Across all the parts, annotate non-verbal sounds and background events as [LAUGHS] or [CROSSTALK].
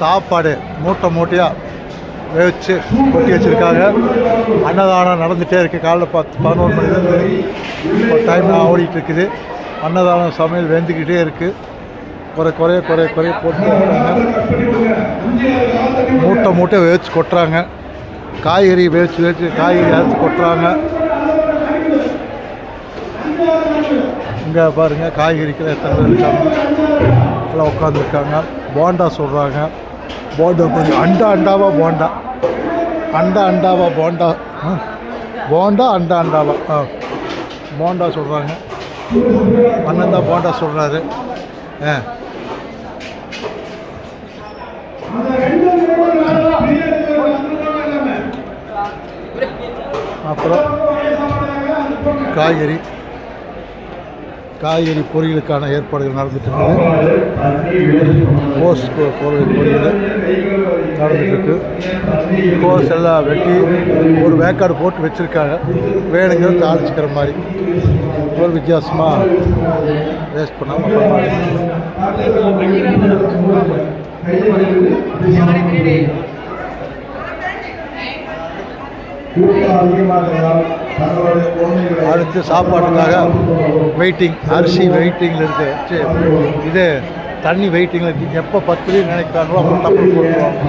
சாப்பாடு மூட்டை மூட்டையாக வேவிச்சு கொட்டி வச்சுருக்காங்க. அன்னதானம் நடந்துகிட்டே இருக்குது காலைல பத்து பதினோரு மணிலேருந்து ஒரு டைம் ஓடிட்டு இருக்குது. அன்னதானம் சமையல் வெந்துக்கிட்டே இருக்குது குறை குறைய குறைய குறைய போட்டு மூட்டை மூட்டை வேவிச்சு கொட்டுறாங்க. காய்கறி வேவிச்சு வேவிச்சு காய்கறி அரைச்சி கொட்டுறாங்க. இங்கே பாருங்கள் காய்கறிக்கெல்லாம் எத்தனை பேர் இருக்காங்க? எல்லாம் உட்காந்துருக்காங்க போண்டா சொல்கிறாங்க போண்டா பண்ணி. அண்டா அண்டாவா போண்டா. அண்டா அண்டாவா போண்டா. போண்டா அண்டா அண்டாவா. ஆ. போண்டா சொல்கிறாங்க அண்ணன் தான் போண்டா சொல்கிறாரு ஆ. அப்புறம் காய்கறி. காய்கறி பொரியலுக்கான ஏற்பாடுகள் நடந்துட்டு கோஸ் பொருள் பொரியல் பொரியல் கோஸ் எல்லாம் வெட்டி ஒரு வேக்காடு போட்டு வச்சுருக்காங்க. வேணுங்கிறது தாளிச்சுக்கிற மாதிரி. ஒரு வித்தியாசமாக வேஸ்ட் பண்ணாமல் பண்ண அடுத்து சாப்பாட்டுக்காக வெயிட்டிங் அரிசி வெயிட்டிங்கில் இருக்கு. சரி, இது தண்ணி வெயிட்டிங்கில் இருக்கு. எப்போ பத்து நினைக்கிறாங்களோ அப்போ தப்பு போட்டுருவாங்க.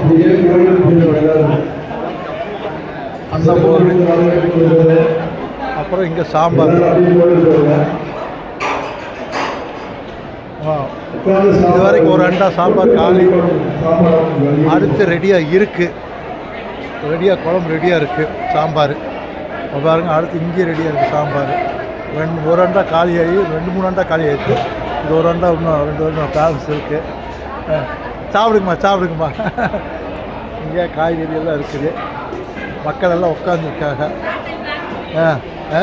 அன்னம் அப்புறம் இங்கே சாம்பார். இது வரைக்கும் ஒரு அண்டா சாம்பார் காலி. அடுத்து ரெடியாக இருக்குது ரெடியாக குழம்பு ரெடியாக இருக்குது சாம்பார். இப்போ பாருங்கள் அடுத்து இங்கே ரெடியாக இருக்குது சாம்பார். ரெண்டு ஒரு அண்டா காலி ஆகி ரெண்டு மூணு அண்டா காலி ஆகிடுச்சு இது ஒரு அண்டா இன்னும் ரெண்டு வருடம் பேலன்ஸ் இருக்குது சாப்பிடுங்கம்மா சாப்பிடுங்கம்மா. இங்கே காய்கறி எல்லாம் இருக்குது. மக்கள் எல்லாம் உட்காந்துருக்காங்க ஆ ஆ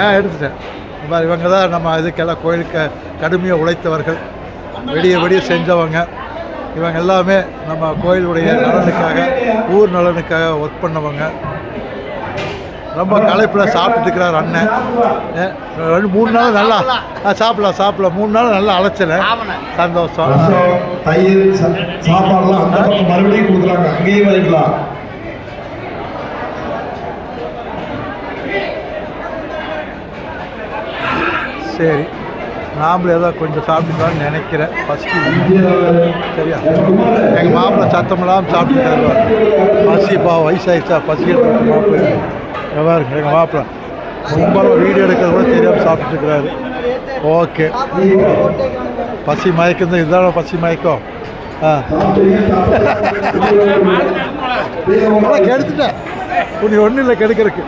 ஆ எடுத்துட்டேன். இந்த மாதிரி இவங்க தான் நம்ம இதுக்கெல்லாம் கோயிலுக்கு கடுமையாக உழைத்தவர்கள். வெடிய வெடிய செஞ்சவங்க. இவங்க எல்லாமே நம்ம கோயிலுடைய நலனுக்காக ஊர் நலனுக்காக ஒர்க் பண்ணவங்க. ரொம்ப களைப்பில் சாப்பிட்டுட்டு இருக்கிறார் அண்ணன் ரெண்டு மூணு நாள் நல்லா ஆ, சாப்பிடலாம் சாப்பிடலாம். மூணு நாள் நல்லா அழைச்சேன் சந்தோஷம். தயிர் சாப்பாடுலாம் அந்த பக்கம் மறுபடியும் கொடுக்குறாங்க. அங்கேயே வாங்கிக்கலாம். சரி. நாமளும் ஏதோ கொஞ்சம் சாப்பிட்டுக்கலாம்னு நினைக்கிறேன். ஃபஸ்ட்டு சரியா? எங்கள் மாப்பிள்ளை சத்தம் இல்லாமல் சாப்பிட்டு தருவார் பசிப்பா வயசாயிடுச்சா? பசி எடுத்து மாப்பிள்ளை பாருங்க எங்கள் மாப்பிள்ளை ரொம்ப வீடியோ எடுக்கிறது கூட தெரியாமல் சாப்பிட்டு இருக்கிறாரு. ஓகே. பசி மயக்கம் தான். இதுதான பசி மயக்கம். ஆ. கெடுத்துட்டேன் [LAUGHS] உனக்கு ஒன்றும் இல்லை கெடுக்கிறதுக்கு.